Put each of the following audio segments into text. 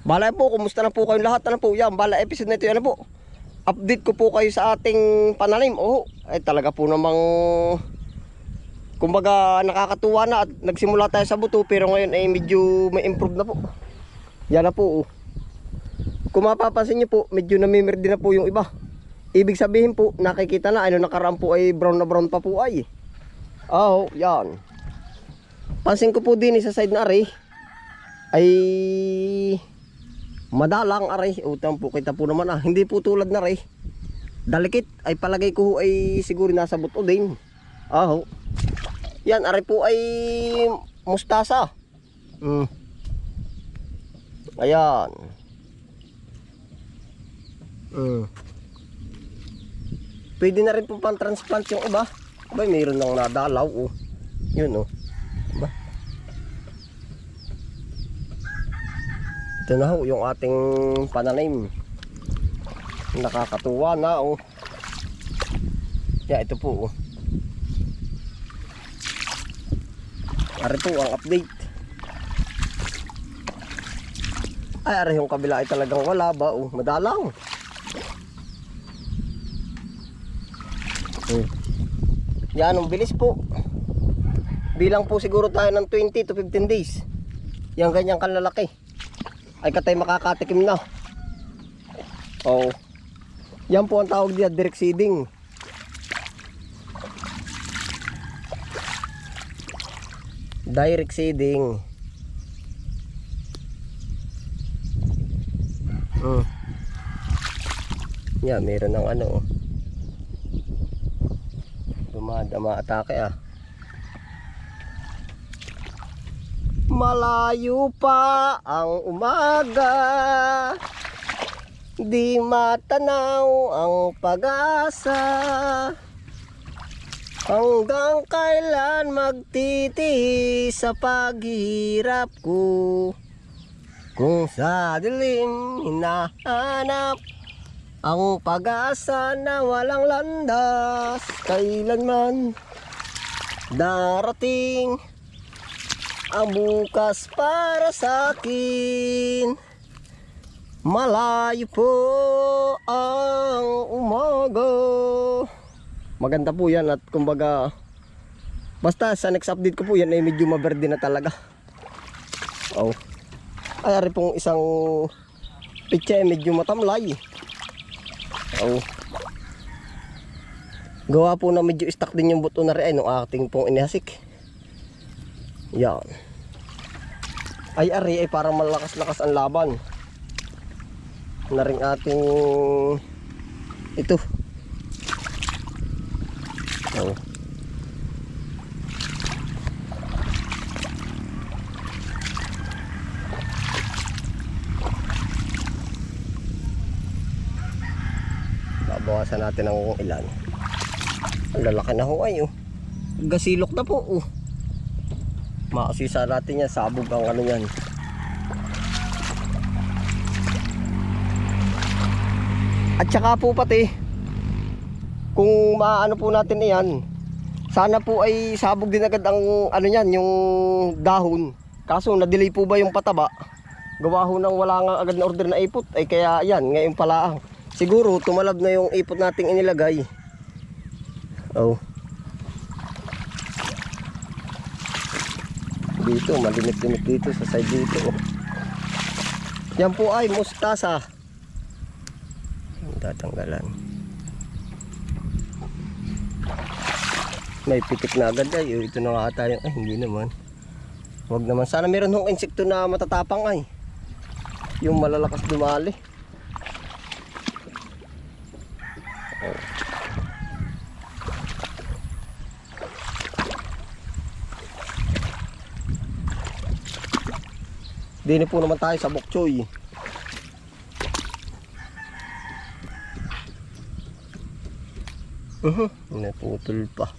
Bala po, kumusta na po kayong lahat? Ano po, yan, bala episode na ito, ano po? Update ko po kayo sa ating pananim. Oh, ay talaga po namang kumbaga nakakatuwa na at nagsimula tayo sa buto pero ngayon ay medyo may improve na po. Yan na po. Oh. Kung mapapansin niyo po, medyo namimirdi na po yung iba. Ibig sabihin po, nakikita na ano nakaraan po ay brown na brown pa po ay. Oh, yan. Pansin ko po din eh, sa side na aray ay madalang aray. Utang po kita po naman ah. Hindi po tulad na aray. Dalikit ay palagay ko ay siguro nasa buto din. Ah, yan aray po ay mustasa. Mm. Ayan. Mm. Pwede na rin po pang transplant yung iba. Ba, mayroon nang nadalaw oh. Yun oh. Ito na ho yung ating pananim. Nakakatuwa na oh. Yeah, ito po oh. Ari po ang update. Ay, ari yung kabila ay talagang wala ba oh. Madalang. Hmm. Yan, ang bilis po. Bilang po siguro tayo ng 20 to 15 days. Yan ganyang kalalaki. Ay katay makakatikim na. Oh. Yan po ang tawag diyan, direct seeding. Direct seeding. Hmm. Yan, meron ng ano. oh. Dumadama atake ah. Malayo pa ang umaga. Di matanaw ang pag-asa. Hanggang kailan magtitiis sa paghihirap ko? Kung sa dilim hinahanap ang pag-asa na walang landas Kailanman darating Ang bukas para sa akin Malayo po ang umaga. Maganda po yan at kumbaga Basta sa next update ko po yan ay medyo maberde na talaga. Oh. Ay ari pong isang Pitsa ay medyo matamlay Oh. Gawa po na medyo stuck din yung buto na rin ay nung ating pong inihasik. Yan. Ay ari ay parang malakas-lakas ang laban. Na rin ating ito. Oh. Babawasan natin ng ilan. Ang lalaki na ho ay oh. Gasilok na po oh. Makasisa natin yan. Sabog ang ano yan. At saka po pati kung maano po natin yan sana po ay sabog din agad ang ano yan yung dahon kaso na-delay po ba yung pataba gawa ho nang wala nga agad na order na ipot ay kaya yan ngayon pala ang Siguro tumalab na yung ipot nating inilagay. Oh. Dito, malimit-limit dito sa side dito. oh. Yan po ay mustasa. Tatanggalan. May pitik na agad ay. Oh, Ito na nga yung, ay hindi naman. Huwag naman. Sana meron hong insekto na matatapang ay. Yung malalakas dumali. Dini po naman tayo sa bokchoy. Uh -huh. Naputol pa.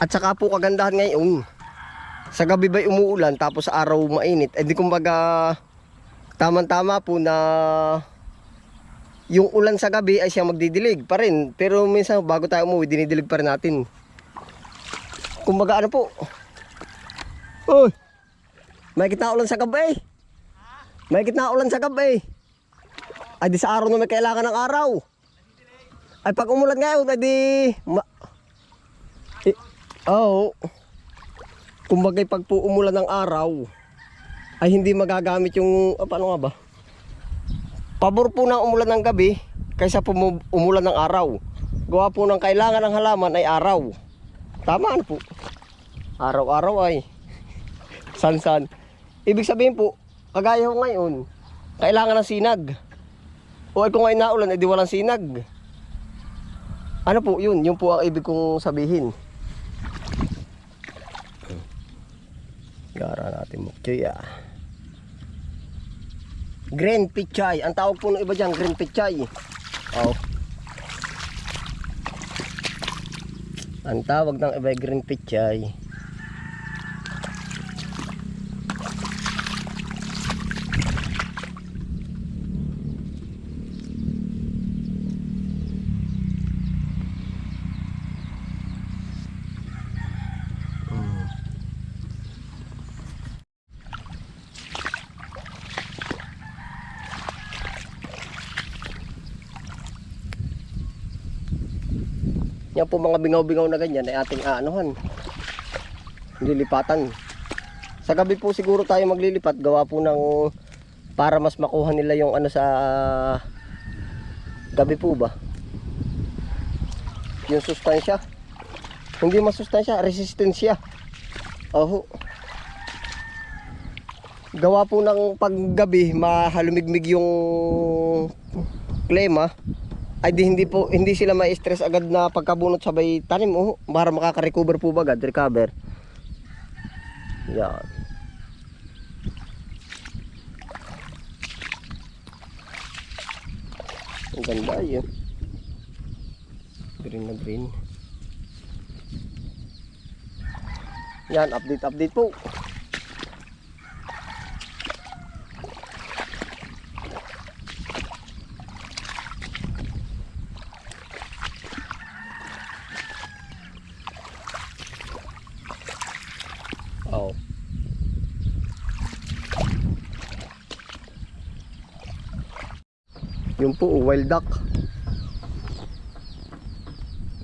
At saka po kagandahan ngayon. Sa gabi ba'y umuulan tapos sa araw mainit. Eh di kumbaga Tama-tama po na yung ulan sa gabi ay siya magdidilig pa rin. Pero minsan bago tayo umuwi, dinidilig pa rin natin. Kumbaga ano po? Uy! May kitna ulan sa gabi. May kitna ulan sa gabi. Ay di sa araw na may kailangan ng araw. Ay pag umulan ngayon, ay di... Ma... Eh, Oo. Kumbaga pag po umulan ng araw, ay hindi magagamit yung... Ah, paano nga ba? Pabor po ng umulan ng gabi kaysa umulan ng araw. Gawa po ng kailangan ng halaman ay araw. Tama ano po. Araw-araw ay san-san. Ibig sabihin po, kagaya ko ngayon, kailangan ng sinag. O ay kung ngayon naulan, edi walang sinag. Ano po yun? Yun po ang ibig kong sabihin. Gara natin mo. Kuya. Green pichay. Ang tawag po ng iba dyan, green pichay. Oh. Ang tawag ng iba green pichay. Yan po mga bingaw-bingaw na ganyan ay ating aanuhan. Lilipatan. Sa gabi po siguro tayo maglilipat gawa po ng para mas makuha nila yung ano sa gabi po ba? Yung sustansya. Hindi masustansya, resistensya. Oho. Gawa po ng paggabi mahalumigmig yung klema ay di hindi po hindi sila ma-stress agad na pagkabunot sabay tanim oh. Para makaka-recover po ba agad recover? Yan. Ang ganda yun. Green na green. Yan update update po Oh. Yung po, wild duck.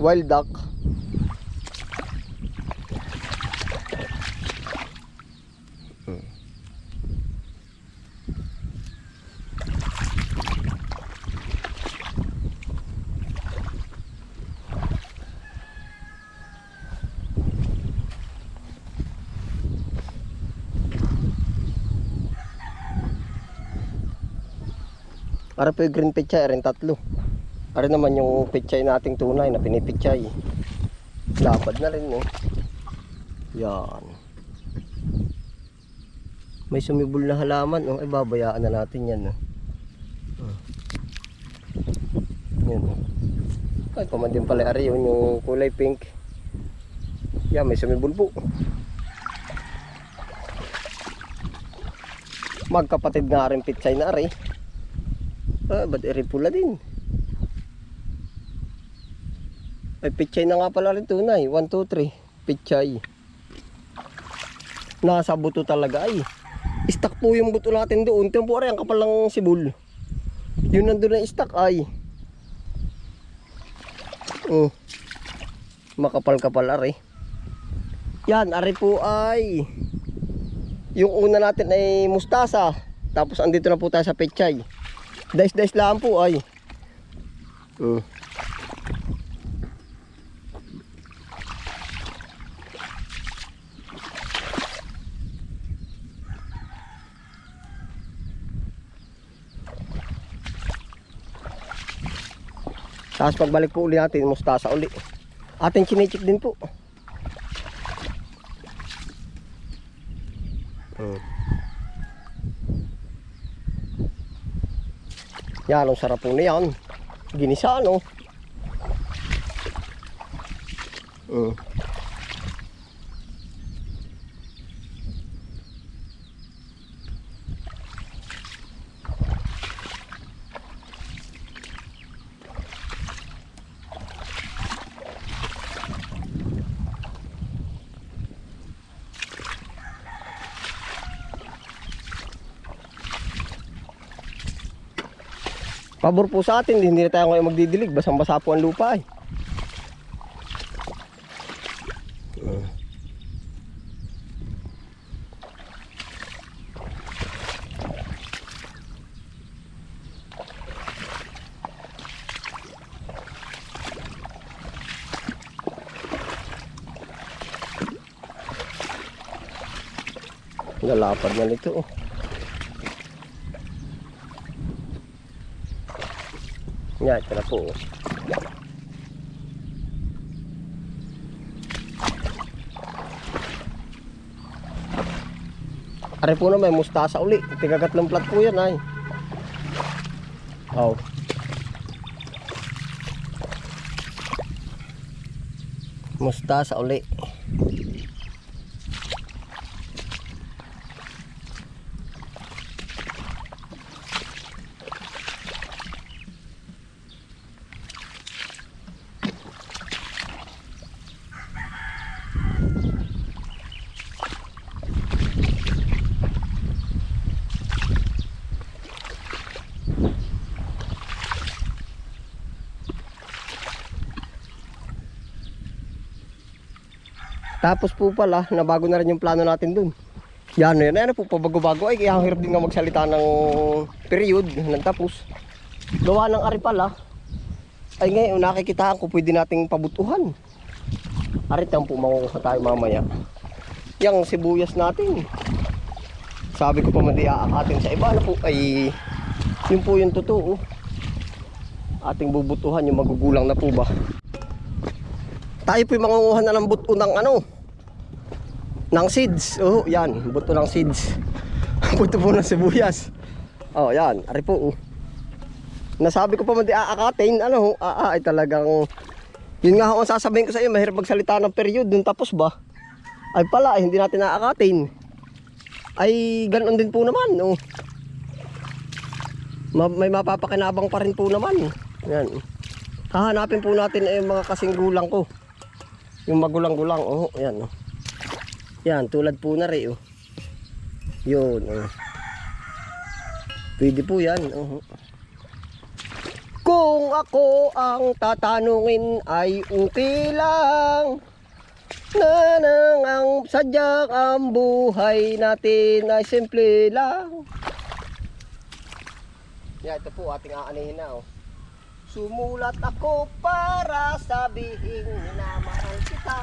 Wild duck. Hmm. Para po yung green pechay, rin tatlo. Para naman yung pechay nating tunay na pinipechay. Labad na rin eh. Yan. May sumibol na halaman, oh, ibabayaan na natin yan. Oh. Hmm. Yan. Oh. Ay, pamandin pala ari yun yung kulay pink. Yan, may sumibol po. Magkapatid nga rin pechay na ari. Ah, ba't eri pula din? Ay, pichay na nga pala rin tunay. 1, 2, 3. Pichay. Nasa buto talaga ay. Stock po yung buto natin doon. Tingnan po ang kapal ng sibol. Yun nandun na stock ay. Oh. Makapal-kapal ari. Yan, ari po ay. Yung una natin ay mustasa. Tapos andito na po tayo sa pechay. Dice-dice lang po ay. Mm. Tapos pagbalik po uli natin, mustasa uli. Ating chinecheck din po. Mm. Yan, ang sarap po niyan. Ginisa, no? Mm. Pabor po sa atin, hindi na tayo ngayon magdidilig. Basang-basa po ang lupa eh. Lalapad na nito oh. Yan, ito na po. Are po na may mustasa uli. Tigagatlong plat po yan ay. Oh. Mustasa uli. Tapos po pala, nabago na rin yung plano natin dun. Yan, yan, yan po, pabago-bago. Ay, kaya hirap din nga magsalita ng period, ng tapos. Gawa ng ari pala. Ay ngayon, nakikitaan ko, pwede nating pabutuhan. Arit lang po, makukuha tayo mamaya. Yang sibuyas natin. Sabi ko pa madi aakatin sa iba na po, ay yun po yung totoo. Ating bubutuhan, yung magugulang na po ba. Tayo po yung mangunguha na ng buto ng ano, ng seeds. Oh, yan, buto ng seeds. buto po ng sibuyas. Oh, yan, ari po. Oh. Nasabi ko pa man di aakatin, ano, aa, ay talagang, yun nga ho ang sasabihin ko sa iyo, mahirap magsalita ng period, dun tapos ba? Ay pala, ay hindi natin aakatin. Ay, ganoon din po naman, oh. Ma- may mapapakinabang pa rin po naman. Yan. Hahanapin po natin eh, mga kasing gulang ko. Yung magulang-gulang, oh, yan, oh. Yan, tulad po na rin, oh. Yun, oh. Pwede po yan, oh. Kung ako ang tatanungin ay okay lang Nanang ang sadyak ang buhay natin ay simple lang Yan, ito po ating aanihin na, oh. Sumulat ako para sabihin minamahal kita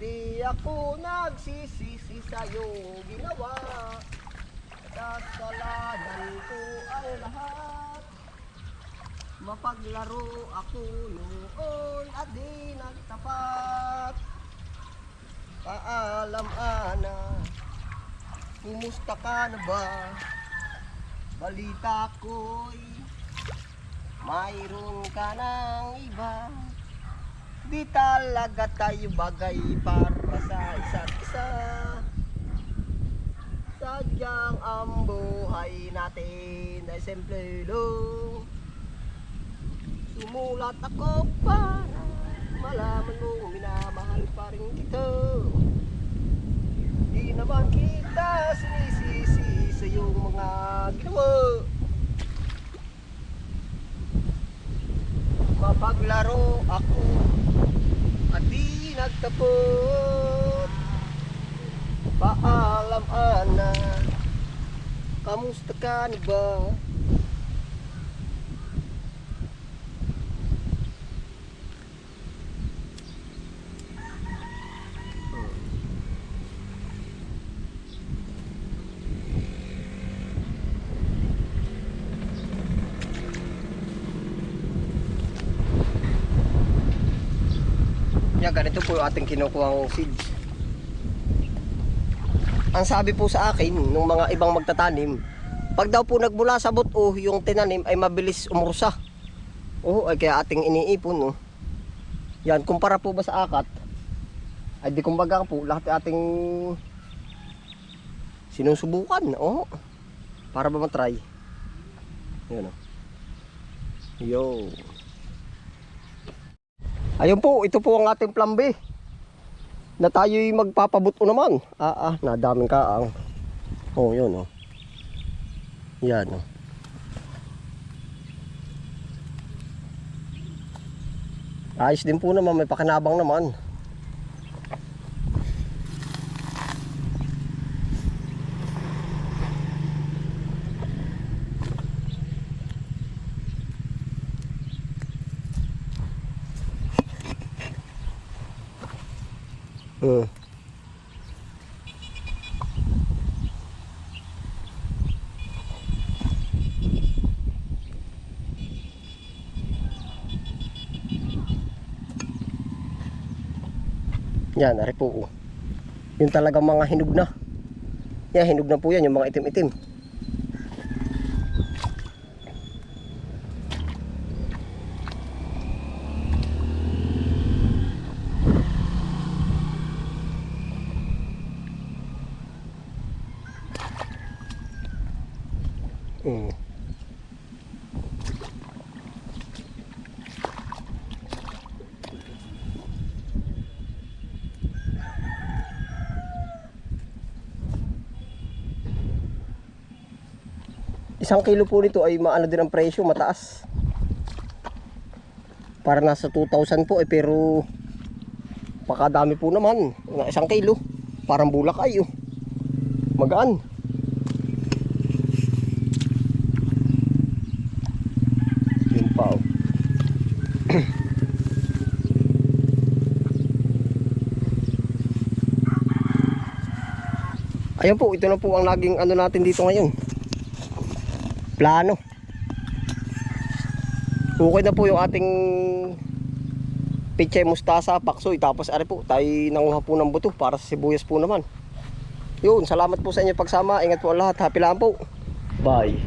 Di ako nagsisisi sa iyong ginawa. Kasalanan ko ang lahat. Mapaglaro ako noon at di nagtapat. Paalam ana. Kumusta ka na ba? Balita ko'y Mayroon ka ng iba Di talaga tayo bagay para sa isa't isa. Sadyang ang buhay natin ay simple lang. Sumulat ako para malaman mo minamahal pa rin kita. Di naman kita sinisisi sa iyong mga ginawa Mapaglaro ako. At di nagtapot Paalam ana. Kamusta ka? Na ba? Yan, ganito po yung ating kinukuhang seeds. Ang sabi po sa akin, nung mga ibang magtatanim, pag daw po nagmula sa buto, yung tinanim ay mabilis umursa. Oo, ay kaya ating iniipon, no. Yan, kumpara po ba sa akat, ay di kumbaga po, lahat ating sinusubukan, oo. Para ba matry? Yan, o. Yo. Ayun po, ito po ang ating plan B. Na tayo'y magpapabuto naman. Ah, ah, nadaming kaang. Oh, yun oh. Yan oh. Ayos din po naman, may pakinabang naman. Hmm. Yan, ari po. Yung talagang mga hinog na. Yan, hinog na po yan, yung mga itim-itim. Mm. Isang kilo po nito ay maano din ang presyo, mataas. Para nasa 2,000 po eh, pero pakadami po naman. Na isang kilo. Parang bulak ay oh. Magaan. Yun pa oh. Ayun po, ito na po ang laging ano natin dito ngayon plano. Okay na po yung ating pichay mustasa, paksoy. Tapos ari po, tayo nanguha po ng buto para sa sibuyas po naman. Yun, salamat po sa inyo pagsama. Ingat po ang lahat. Happy lang po. Bye.